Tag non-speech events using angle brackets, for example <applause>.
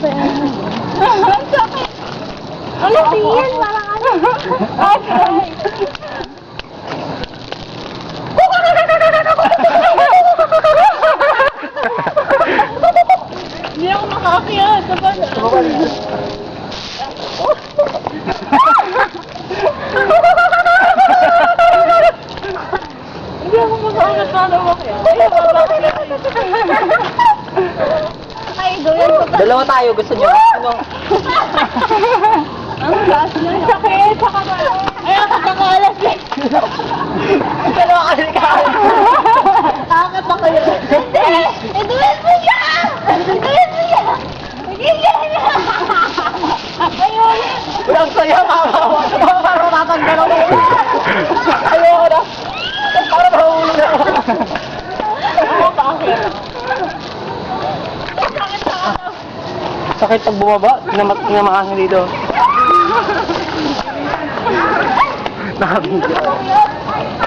sa inyo. Sakit. Ano yan? Parang ano? Okay. Hindi ako makakakiyat. Sabay. Hindi ako makakakiyat. Paano mo kaya? Dalawa tayo, gusto nyo? Ano? <laughs> Ang taas na. Sakit. Saka ba? Ay, ako kakalas eh. Dalawa kami kain. Bakit ako yun? Hindi! Iduwin mo siya! Iduwin mo siya! Magiging! Ayun! Ang saya, mama. Parang tatanggal ako. Ayoko na. Parang mahulog ako. Ako bakit? Sakit sa ako. Sakit pag bumaba, tinamat tinamaan niya dito. Nakabigyan.